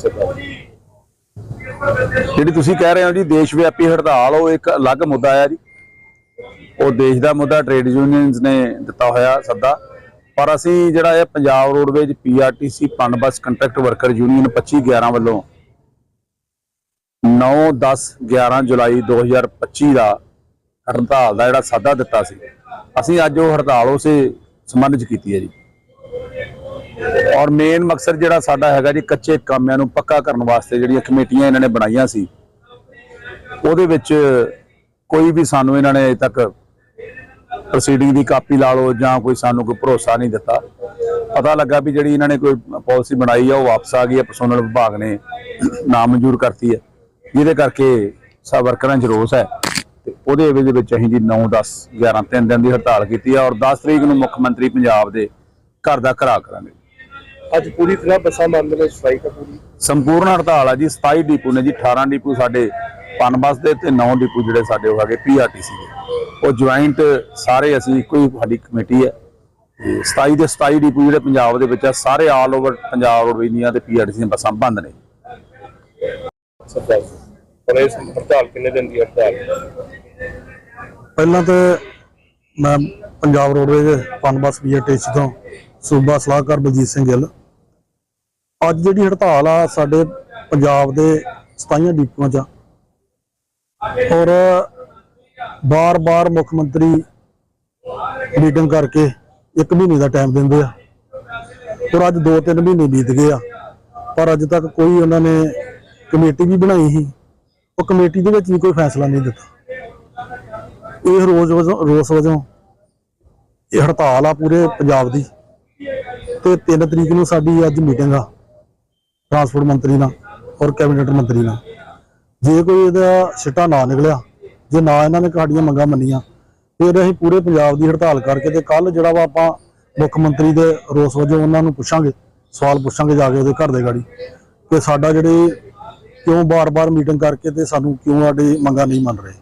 ਸਰਦਾਰ ਜਿਹੜੀ ਤੁਸੀਂ ਕਹਿ ਰਹੇ ਹੋ ਜੀ, ਦੇਸ਼ ਵਿਆਪੀ ਹੜਤਾਲ, ਉਹ ਇੱਕ ਅਲੱਗ ਮੁੱਦਾ ਆ ਜੀ। ਉਹ ਦੇਸ਼ ਦਾ ਮੁੱਦਾ ਟ੍ਰੇਡ ਯੂਨੀਅਨਸ ਨੇ ਦਿੱਤਾ ਹੋਇਆ ਸੱਦਾ। ਪਰ ਅਸੀਂ ਜਿਹੜਾ ਇਹ ਪੰਜਾਬ ਰੋਡਵੇਜ ਪੀਆਰਟੀਸੀ ਪਨ ਬੱਸ ਕੰਟਰੈਕਟ ਵਰਕਰ ਯੂਨੀਅਨ 25 11 ਵੱਲੋਂ 9 10 11 ਜੁਲਾਈ 2025 ਦਾ ਹੜਤਾਲ ਦਾ ਜਿਹੜਾ ਸਾਦਾ ਦਿੱਤਾ ਸੀ, ਅਸੀਂ ਅੱਜ ਉਹ ਹੜਤਾਲ ਉਸੇ ਸੰਬੰਧ ਚ ਕੀਤੀ ਹੈ ਜੀ। ਔਰ ਮੇਨ ਮਕਸਦ ਜਿਹੜਾ ਸਾਡਾ ਹੈਗਾ ਜੀ, ਕੱਚੇ ਕਾਮਿਆਂ ਨੂੰ ਪੱਕਾ ਕਰਨ ਵਾਸਤੇ ਜਿਹੜੀਆਂ ਕਮੇਟੀਆਂ ਇਹਨਾਂ ਨੇ ਬਣਾਈਆਂ ਸੀ, ਉਹਦੇ ਵਿੱਚ ਕੋਈ ਵੀ ਸਾਨੂੰ ਇਹਨਾਂ ਨੇ ਅਜੇ ਤੱਕ ਪ੍ਰੋਸੀਡਿੰਗ ਦੀ ਕਾਪੀ ਲਾ ਲਓ ਜਾਂ ਕੋਈ ਸਾਨੂੰ ਕੋਈ ਭਰੋਸਾ ਨਹੀਂ ਦਿੱਤਾ। ਪਤਾ ਲੱਗਾ ਵੀ ਜਿਹੜੀ ਇਹਨਾਂ ਨੇ ਕੋਈ ਪਾਲਿਸੀ ਬਣਾਈ ਆ, ਉਹ ਵਾਪਸ ਆ ਗਈ ਹੈ ਪਰਸੋਨਲ ਵਿਭਾਗ ਨੇ ਨਾ ਮਨਜ਼ੂਰ ਕਰਤੀ ਹੈ ਜਿਹਦੇ ਕਰਕੇ ਸਭ ਵਰਕਰਾਂ 'ਚ ਰੋਸ ਹੈ ਤੇ ਉਹਦੇ ਏਵੇ ਦੇ ਵਿੱਚ ਅਸੀਂ ਜੀ 9 10 11 ਤਿੰਨ ਦਿਨ ਦੀ ਹੜਤਾਲ ਕੀਤੀ ਹੈ ਔਰ 10 ਤਰੀਕ ਨੂੰ ਮੁੱਖ ਮੰਤਰੀ ਪੰਜਾਬ ਦੇ ਘਰ ਦਾ ਘਰਾ ਕਰਾਂਗੇ। ਅੱਜ ਪੂਰੀ ਤਰ੍ਹਾਂ ਬੱਸਾਂ ਬੰਦ ਨੇ ਸਟ੍ਰਾਈਕ ਹੈ ਪੂਰੀ। ਸੰਪੂਰਨ ਹੜਤਾਲ ਆ ਜੀ 27 ਡਿਪੂ ਨੇ ਜੀ 18 ਡਿਪੂ ਸਾਡੇ ਪਨ ਬੱਸ ਦੇ ਤੇ 9 ਡਿਪੂ ਜਿਹੜੇ ਸਾਡੇ ਉਹ ਹੈਗੇ ਪੀਆਰਟੀਸੀ ਦੇ। ਉਹ ਜੁਆਇੰਟ ਸਾਰੇ ਅਸੀਂ ਇੱਕੋ ਹੀ ਸਾਡੀ ਕਮੇਟੀ ਹੈ। ਤੇ 27 ਦੇ 27 ਡਿਪੂ ਜਿਹੜੇ ਪੰਜਾਬ ਦੇ ਵਿੱਚ ਆ ਸਾਰੇ ਆਲ ਓਵਰ ਪੰਜਾਬ ਰੋਡਵੇਜ਼ ਦੀਆਂ ਤੇ ਪੀਆਰਟੀਸੀ ਦੀਆਂ ਬੱਸਾਂ ਬੰਦ ਨੇ। ਸਰਦਾਰ ਪਰ ਇਸ ਹੜਤਾਲ ਕਿੰਨੇ ਦਿਨ ਦੀ ਹੜਤਾਲ ਪਹਿਲਾਂ ਤੇ ਮੈਂ ਪੰਜਾਬ ਰੋਡਵੇਜ਼ ਪਨਬਸ ਬੀਆਰਟੀਸੀ ਤੋਂ ਸੂਬਾ ਸਲਾਹਕਾਰ ਬਲਜੀਤ ਸਿੰਘ ਗਿੱਲ ਅੱਜ ਜਿਹੜੀ ਹੜਤਾਲ ਆ ਸਾਡੇ ਪੰਜਾਬ ਦੇ 27 ਡਿਪੂਆਂ 'ਚ ਔਰ ਬਾਰ-ਬਾਰ ਮੁੱਖ ਮੰਤਰੀ ਮੀਟਿੰਗ ਕਰਕੇ ਇੱਕ ਮਹੀਨੇ ਦਾ ਟਾਈਮ ਦਿੰਦੇ ਆ। ਔਰ ਅੱਜ 2-3 ਮਹੀਨੇ ਬੀਤ ਗਏ ਆ। ਪਰ ਅੱਜ ਤੱਕ ਕੋਈ ਉਹਨਾਂ ਨੇ ਕਮੇਟੀ ਵੀ ਬਣਾਈ ਸੀ। ਉਹ ਕਮੇਟੀ ਦੇ ਵਿੱਚ ਵੀ ਕੋਈ ਫੈਸਲਾ ਨਹੀਂ ਦਿੱਤਾ। ਇਹ ਰੋਜ਼ ਵਜੋਂ, ਰੋਸ ਵਜੋਂ ਇਹ ਹੜਤਾਲ ਆ ਪੂਰੇ ਪੰਜਾਬ ਦੀ। ਤੇ 3 ਤਰੀਕ ਨੂੰ ਸਾਡੀ ਅੱਜ ਮੀਟਿੰਗ ਆ। ਟਰਾਂਸਪੋਰਟ ਮੰਤਰੀ ਨਾਲ ਔਰ ਕੈਬਨਿਟ ਮੰਤਰੀ ਨਾਲ। ਜੇ ਕੋਈ ਇਹਦਾ ਸਿੱਟਾ ਨਾ ਨਿਕਲਿਆ, ਜੇ ਨਾ ਇਹਨਾਂ ਨੇ ਸਾਡੀਆਂ ਮੰਗਾਂ ਮੰਨੀਆਂ, ਫਿਰ ਅਸੀਂ ਪੂਰੇ ਪੰਜਾਬ ਦੀ ਹੜਤਾਲ ਕਰਕੇ ਤੇ ਕੱਲ ਜਿਹੜਾ ਵਾ ਆਪਾਂ ਮੁੱਖ ਮੰਤਰੀ ਦੇ ਰੋਸ ਵਜੋਂ ਉਹਨਾਂ ਨੂੰ ਪੁੱਛਾਂਗੇ, ਸਵਾਲ ਪੁੱਛਾਂਗੇ ਜਾ ਕੇ ਉਹਦੇ ਘਰ ਦੇ ਗਾੜੀ ਕਿ ਸਾਡਾ ਜਿਹੜੇ ਕਿਉਂ ਬਾਰ-ਬਾਰ ਮੀਟਿੰਗ ਕਰਕੇ ਤੇ ਸਾਨੂੰ ਕਿਉਂ ਸਾਡੀ ਮੰਗਾਂ ਨਹੀਂ ਮੰਨ ਰਹੇ।